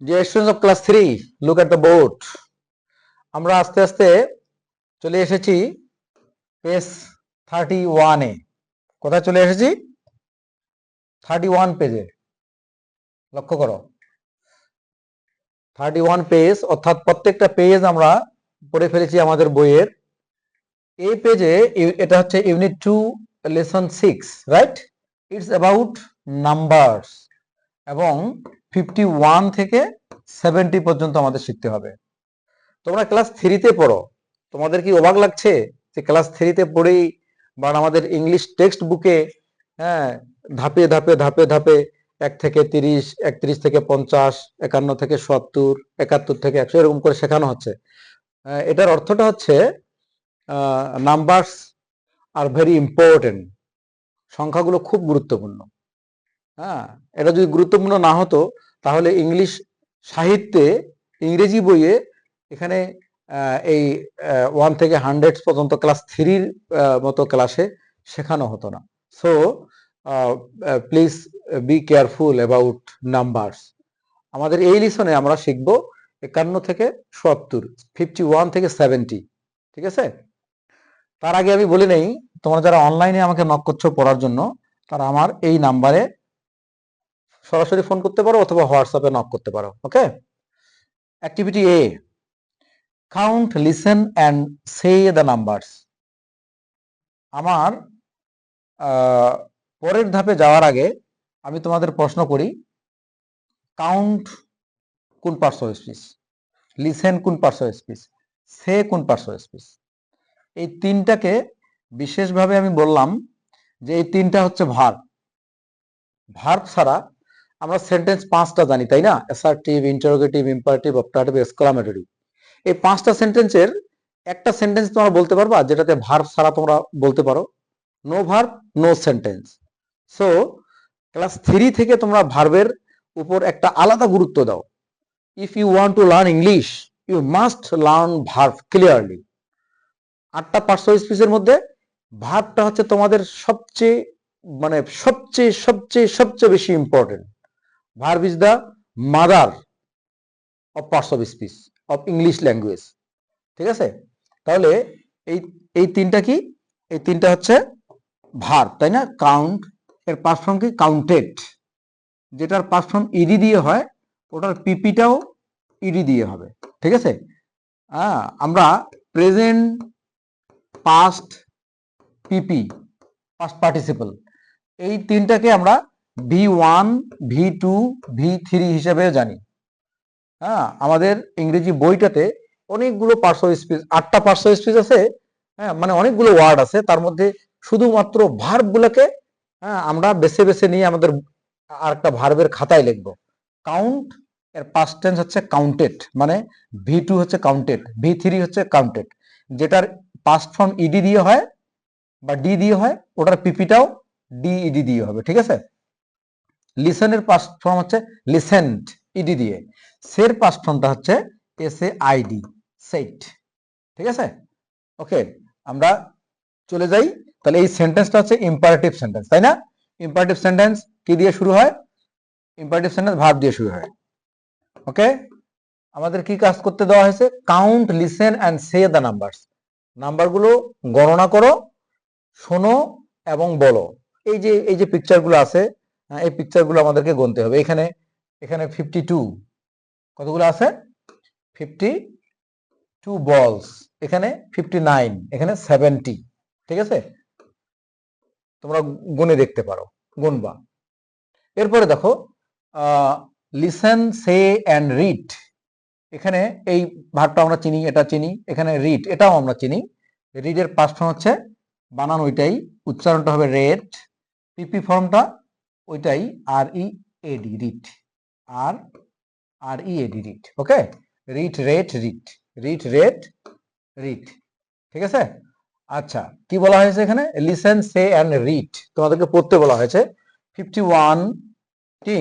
Dear students of class 3, look at the board. আমরা আস্তে আস্তে চলে এসেছি পেজ থার্টি ওয়ানে কোথায় চলে এসেছি? থার্টি ওয়ান পেজে লক্ষ্য করো। থার্টি ওয়ান পেজ অর্থাৎ প্রত্যেকটা পেজ আমরা পড়ে ফেলেছি আমাদের বইয়ের। এই পেজে এটা হচ্ছে unit two lesson six right it's about numbers এবং ফিফটি ওয়ান থেকে সেভেন্টি পর্যন্ত আমাদের শিখতে হবে। তোমরা ক্লাস থ্রিতে পড়ো। তোমাদের কি অবাক লাগছে যে ক্লাস থ্রিতে পড়েই বা আমাদের ইংলিশ টেক্সট বুকে হ্যাঁ ধাপে ধাপে ধাপে ধাপে এক থেকে তিরিশ একত্রিশ থেকে পঞ্চাশ একান্ন থেকে সত্তর একাত্তর থেকে একশো এরকম করে শেখানো হচ্ছে। আহ, এটার অর্থটা হচ্ছে নাম্বারস আর ভেরি ইম্পর্টেন্ট সংখ্যাগুলো খুব গুরুত্বপূর্ণ। হ্যাঁ এটা যদি গুরুত্বপূর্ণ না হতো, তাহলে ইংলিশ সাহিত্যে ইংরেজি বইয়ে এখানে এই ওয়ান থেকে হান্ড্রেড পর্যন্ত ক্লাস থ্রির মতো ক্লাসে শেখানো হতো না। So please be careful about numbers আমাদের এই লিসনে আমরা শিখব একান্ন থেকে সত্তর ফিফটি ওয়ান থেকে সেভেন্টি ঠিক আছে? তার আগে আমি বলে নেই, তোমরা যারা অনলাইনে আমাকে নক করছ পড়ার জন্য, তারা আমার এই নাম্বারে সরাসরি ফোন করতে পারো অথবা হোয়াটসঅ্যাপে নক করতে পারো okay activity A count listen and say the numbers আমার পরের ধাপে যাওয়ার আগে আমি তোমাদের প্রশ্ন করি কাউন্ট কোন পার্শ্ব স্পিচ লিসেন কোন পার্শ্ব স্পিচ সে কোন পার্শ্ব স্পিচ এই তিনটাকে বিশেষভাবে আমি বললাম যে এই তিনটা হচ্ছে ভার ভার্ব ছাড়া আমরা সেন্টেন্স পাঁচটা জানি, তাই না? Assertive interrogative imperative optative exclamatory এই পাঁচটা সেন্টেন্সের একটা সেন্টেন্স তোমরা বলতে পারবা, যেটাতে ভার্ব ছাড়া তোমরা বলতে পারো। No verb no sentence so class three থেকে তোমরা ভার্বের উপর একটা আলাদা গুরুত্ব দাও। If you want to learn English you must learn verb clearly আটটা পার্শ্ব স্পিচের মধ্যে ভার্বটা হচ্ছে তোমাদের সবচেয়ে মানে সবচেয়ে সবচেয়ে সবচেয়ে বেশি important verb is the mother of parts of speech of English language ঠিক আছে? তাহলে এই এই তিনটা কি? এই তিনটা হচ্ছে ভার্ব তাই না? কাউন্ট এর পাঁচ ফর্ম কি? কাউন্টেড যেটার পাঁচ ফর্ম ইডি দিয়ে হয়, ওটার পিপিটাও ইডি দিয়ে হবে। ঠিক আছে? হ্যাঁ আমরা present past PP past participle এই তিনটাকে আমরা V one V two V three হিসেবে জানি। হ্যাঁ আমাদের ইংরেজি বইটাতে অনেকগুলো পার্শ্ব স্পিচ আটটা পার্শ্ব স্পিচ আছে হ্যাঁ মানে অনেকগুলো ওয়ার্ড আছে, তার মধ্যে শুধুমাত্র ভার্ব গুলোকে হ্যাঁ আমরা বেছে বেছে নিয়ে আমাদের আর একটা ভার্বের খাতায় লিখব। কাউন্ট এর পাস্ট টেন্স হচ্ছে কাউন্টেড মানে ভি টু হচ্ছে কাউন্টেড ভি থ্রি হচ্ছে কাউন্টেড যেটার পাস্ট ফর্ম ইডি দিয়ে হয় বা ডি দিয়ে হয়, ওটার পিপিটাও ডি ইডি দিয়ে হবে, ঠিক আছে? লিসেনের পাস্ট ফর্ম হচ্ছে লিসেন্ট ইডি দিয়ে। সের পাস্ট ফর্মটা হচ্ছে এস এ আইডি সেট। ঠিক আছে? ওকে, আমরা চলে যাই। তাহলে এই সেন্টেন্সটা হচ্ছে ইম্পারেটিভ সেন্টেন্স, তাই না? ইম্পারেটিভ সেন্টেন্স কি দিয়ে শুরু হয়? ইম্পারেটিভ সেন্টেন্স ভার্ব দিয়ে শুরু হয়। ওকে? আমাদের কি কাজ করতে দেওয়া হয়েছে? Count, listen, and say the numbers. নাম্বারগুলো গণনা করো, শোনো এবং বলো। এই যে এই যে পিকচারগুলো আছে এই পিকচারগুলো আমাদেরকে গুনতে হবে। এখানে এখানে ফিফটি টু কতগুলো আছে? ফিফটি টু বলস এখানে ফিফটি নাইন এখানে সেভেন্টি ঠিক আছে? তোমরা গুনে দেখতে পারো, গুনবা। এরপরে দেখো লিসেন সে অ্যান্ড রিড এখানে এই ভাগটা আমরা চিনি, এটা চিনি, এখানে রিড এটাও আমরা চিনি। রিডের পাঁচ ফর্ম হচ্ছে, বানান ওইটাই, উচ্চারণটা হবে রেড পিপি ফর্মটা ওইটাই আর ই এডি রিট আর আর ই এডি writ okay writ rate writ writ rate writ ঠিক আছে? আচ্ছা কি বলা হয়েছে এখানে? লিসেন সে অ্যান্ড রিড তোমাদেরকে পড়তে বলা হয়েছে। ফিফটি ওয়ান কি?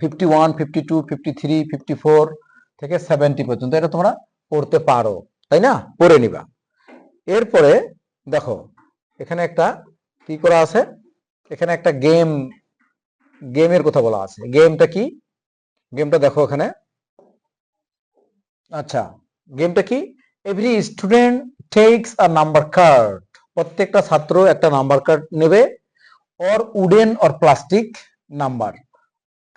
Fifty one fifty two fifty three fifty four থেকে সেভেন্টি পর্যন্ত এটা তোমরা পড়তে পারো। তাই না? পড়ে নিবা। এরপরে দেখো, এখানে একটা কি করা আছে? এখানে একটা গেম গেমের কথা বলা আছে। গেমটা কি? গেমটা দেখো এখানে। আচ্ছা গেমটা কি? Every student takes a number card প্রত্যেকটা ছাত্র একটা নাম্বার কার্ড নেবে or wooden or plastic number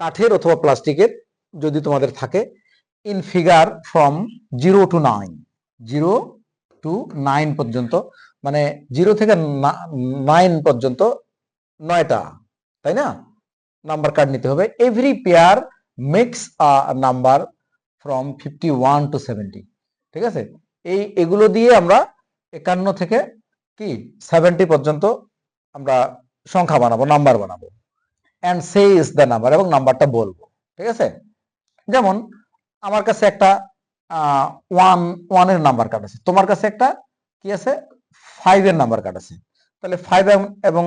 কাঠের অথবা প্লাস্টিকের, যদি তোমাদের থাকে। In figure from zero to nine zero to nine পর্যন্ত। মানে জিরো থেকে নাইন পর্যন্ত নয়টা, তাই না? নাম্বার কার্ড নিতে হবে। Every pair makes a number from fifty one to seventy ঠিক আছে? এই এগুলো দিয়ে আমরা একান্ন থেকে কি? সেভেন্টি পর্যন্ত আমরা সংখ্যা বানাবো নাম্বার বানাবো। And say is the number এবং নাম্বারটা বলব, ঠিক আছে? যেমন আমার কাছে একটা ওয়ান ওয়ানের নাম্বার কার্ড আছে। তোমার কাছে একটা কি আছে? ফাইভের নাম্বার কার্ড আছে। তাহলে ফাইভ এবং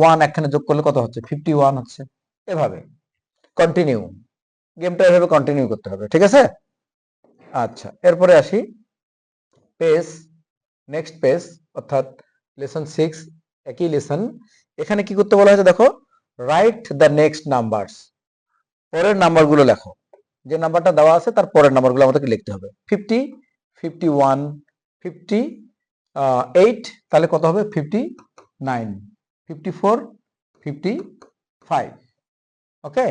ওয়ান একখানে যোগ করলে কত হচ্ছে? ফিফটি ওয়ান হচ্ছে। এভাবে। কন্টিনিউ গেমটা এভাবে কন্টিনিউ করতে হবে, ঠিক আছে? আচ্ছা এরপরে আসি। পেজ নেক্সট পেজ অর্থাৎ লেসন সিক্স একই লেসন এখানে কি করতে বলা হয়েছে দেখো? রাইট দ্য নেক্সট নাম্বারস পরের নাম্বারগুলো লেখো। যে নাম্বারটা দেওয়া আছে, তার পরের নাম্বারগুলো আমাদেরকে লিখতে হবে। Fifty fifty one fifty eight তাহলে কত হবে? Fifty nine fifty four fifty five okay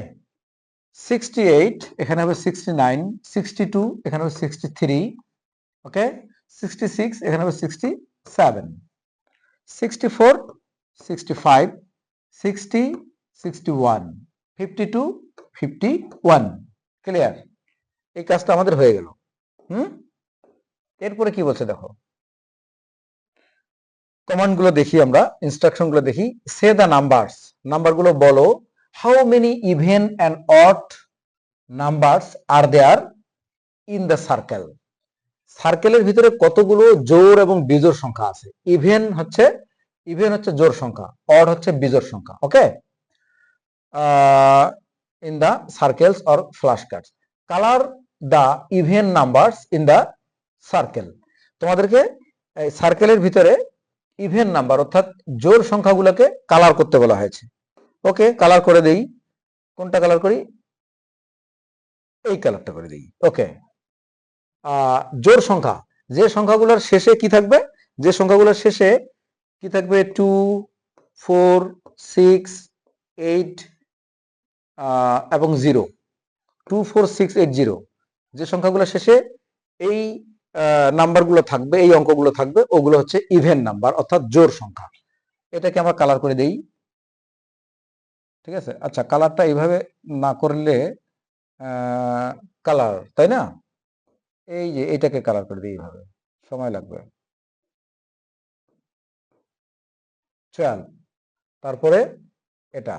sixty eight এখানে হবে সিক্সটি নাইন সিক্সটি টু এখানে হবে sixty three okay sixty six এখানে হবে sixty seven sixty four sixty five sixty sixty one fifty two fifty one clear এই কাজটা আমাদের হয়ে গেল, হুম? এরপরে কি বলছে দেখো? কমান্ডগুলো দেখি আমরা ইনস্ট্রাকশনগুলো দেখি সে দ্য নাম্বারস নাম্বারগুলো বলো how many even and odd numbers are there in the circle সার্কেলের ভিতরে কতগুলো জোর এবং বিজোর সংখ্যা আছে? ইভেন হচ্ছে ইভেন হচ্ছে জোর সংখ্যা অড হচ্ছে বিজোর সংখ্যা okay in the circles or flash cards colour the even numbers in the circle তোমাদেরকে সার্কেলের ভিতরে ইভেন নাম্বার অর্থাৎ জোর সংখ্যাগুলোকে কালার করতে বলা হয়েছে। ওকে কালার করে দেই। কোনটা কালার করি? এই কালারটা করে দিই। ওকে জোর সংখ্যা। যে সংখ্যাগুলোর শেষে কি থাকবে? যে সংখ্যাগুলোর শেষে কি থাকবে? টু ফোর সিক্স এইট এবং zero two four six eight zero যে সংখ্যাগুলোর শেষে এই নাম্বারগুলো থাকবে, এই অঙ্কগুলো থাকবে, ওগুলো হচ্ছে ইভেন নাম্বার অর্থাৎ জোর সংখ্যা। এটাকে আমরা কালার করে দেই। ঠিক আছে? আচ্ছা কালারটা এইভাবে না করলে কালার তাই না? এই যে, এটাকে কালার করে দিই এইভাবে। সময় লাগবে। চল, তারপরে এটা।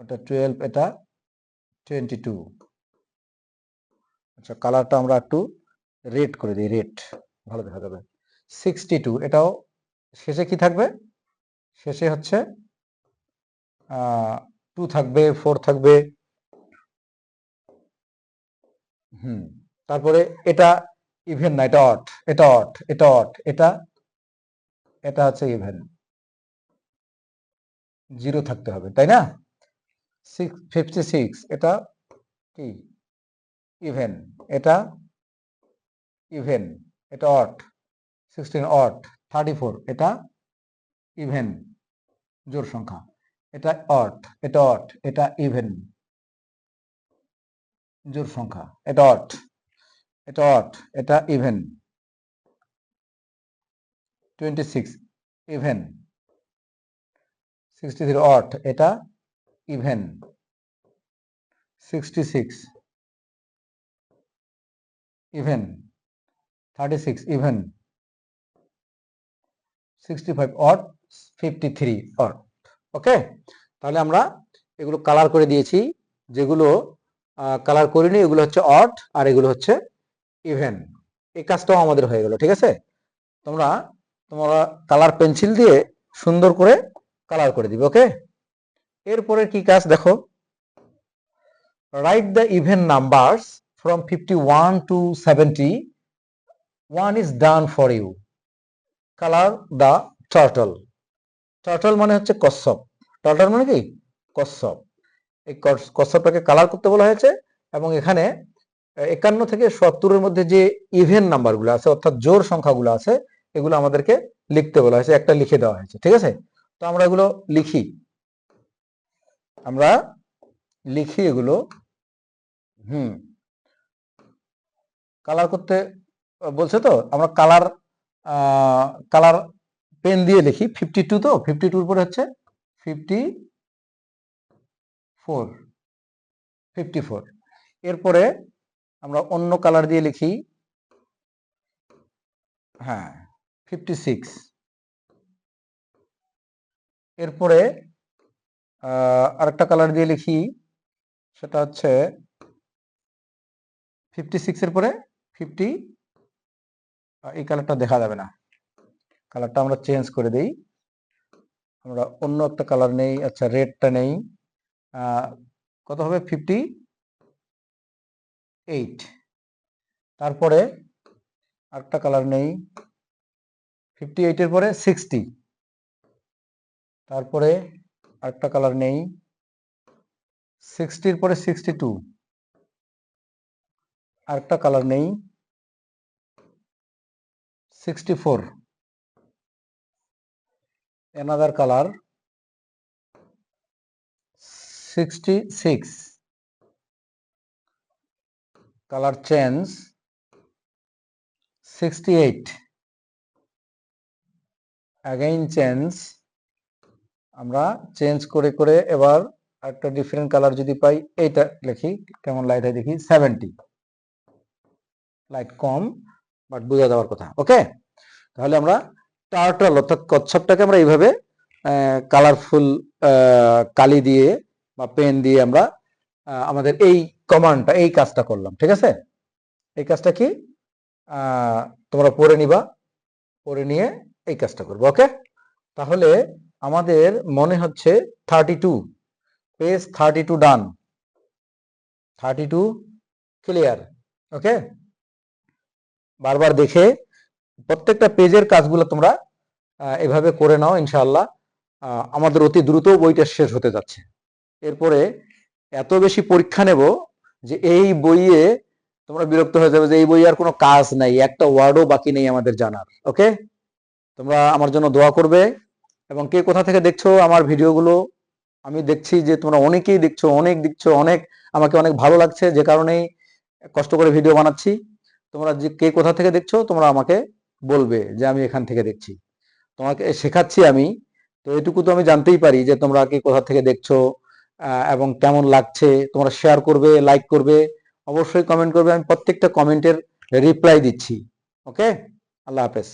ওটা টুয়েলভ এটা টোয়েন্টি টু আচ্ছা কালারটা আমরা একটু রেড করে দিই রেড ভালো দেখা যাবে। সিক্সটি টু এটাও শেষে কি থাকবে? শেষে হচ্ছে টু থাকবে ফোর থাকবে। হুম, তারপরে এটা ইভেন না, এটা অট এটা অট এটা অট এটা এটা হচ্ছে ইভেন জিরো থাকতে হবে, তাই না? সিক্স ফিফটি সিক্স এটা কি? ইভেন এটা ইভেন এটা odd sixteen odd thirty four এটা ইভেন জোর সংখ্যা, এটা অট এটা অট এটা ইভেন জোর সংখ্যা, এটা অট এটা অট এটা even twenty six even sixty three odd এটা even sixty six even thirty six even sixty five odd fifty three odd okay তাহলে আমরা এগুলো কালার করে দিয়েছি, যেগুলো কালার করিনি, এগুলো হচ্ছে অট আর এগুলো হচ্ছে ইভেন এই কাজটাও আমাদের হয়ে গেল, ঠিক আছে? তোমরা তোমরা কালার পেন্সিল দিয়ে সুন্দর করে কালার করে দিবে ওকে এরপরে কি কাজ দেখো? Write the even numbers fifty one to seventy one is done for you colour the turtle turtle মানে হচ্ছে কচ্ছপ। টার্টল মানে কি? কচ্ছপ। এই কচ্ছপটাকে কালার করতে বলা হয়েছে এবং এখানে একান্ন থেকে সত্তরের মধ্যে যে ইভেন নাম্বারগুলো আছে, অর্থাৎ জোর সংখ্যাগুলো আছে, এগুলো আমাদেরকে লিখতে বলা হয়েছে, একটা লিখে দেওয়া হয়েছে, ঠিক আছে? তো আমরা এগুলো লিখি। আমরা লিখি এগুলো। হুম। কালার করতে, বলছে তো, আমরা কালার কালার পেন দিয়ে লিখি ফিফটি টু তো ফিফটি টুর পরে হচ্ছে ফিফটি ফোর ফিফটি ফোর এরপরে আমরা অন্য কালার দিয়ে লিখি হ্যাঁ ফিফটি সিক্স এরপরে আরেকটা কালার দিয়ে লিখি, সেটা হচ্ছে ফিফটি সিক্সের পরে ফিফটি এই কালারটা দেখা যাবে না। কালারটা আমরা চেঞ্জ করে দিই। আমরা অন্য একটা কালার নেই আচ্ছা রেডটা নেই। কত হবে? ফিফটি? এইট তারপরে আরেকটা কালার নেই। ফিফটি এইটের পরে সিক্সটি তারপরে আরেকটা কালার নেই। সিক্সটির পরে সিক্সটি টু আরেকটা কালার নেই। Sixty four another colour sixty six colour change sixty eight again change আমরা চেঞ্জ করে করে এবার একটা ডিফারেন্ট কালার যদি পাই, এইটা লিখি, কেমন লাইট হয় দেখি সেভেন্টি লাইট কম, বাট বোঝা দেওয়ার কথা, ওকে? তাহলে আমরা টার্টল অর্থাৎ কচ্ছপটাকে আমরা এইভাবে কালারফুল কালি দিয়ে বা পেন দিয়ে আমরা আমাদের এই কমান্ডটা এই কাজটা করলাম, ঠিক আছে? এই কাজটা কি? তোমরা পড়ে নিবা, পড়ে নিয়ে এই কাজটা করব, ওকে? তাহলে আমাদের মনে হচ্ছে thirty two page thirty two done thirty two clear okay? বারবার দেখে প্রত্যেকটা পেজের কাজগুলো তোমরা এভাবে করে নাও, ইনশাআল্লাহ। আমাদের অতি দ্রুত বইটা শেষ হতে যাচ্ছে। এরপরে এত বেশি পরীক্ষা নেব যে এই বইয়ে তোমরা বিরক্ত হয়ে যাবে যে এই বই আর কোনো কাজ নাই, একটা ওয়ার্ডও বাকি নেই আমাদের জানার, ওকে? তোমরা আমার জন্য দোয়া করবে। এবং কে কোথা থেকে দেখছ আমার ভিডিওগুলো, আমি দেখছি যে তোমরা অনেকেই দেখছ, অনেক দেখছ, অনেক আমাকে অনেক ভালো লাগছে, যে কারণেই কষ্ট করে ভিডিও বানাচ্ছি। তোমরা যে কে কোথা থেকে দেখছ, তোমরা আমাকে বলবে যে আমি এখান থেকে দেখছি। তোমাকে শেখাচ্ছি আমি। তো এটুকু তো আমি জানতেই পারি যে তোমরা কে কোথা থেকে দেখছ এবং কেমন লাগছে। তোমরা শেয়ার করবে লাইক করবে। অবশ্যই কমেন্ট করবে। আমি প্রত্যেকটা কমেন্টের রিপ্লাই দিচ্ছি। ওকে আল্লাহ হাফেজ।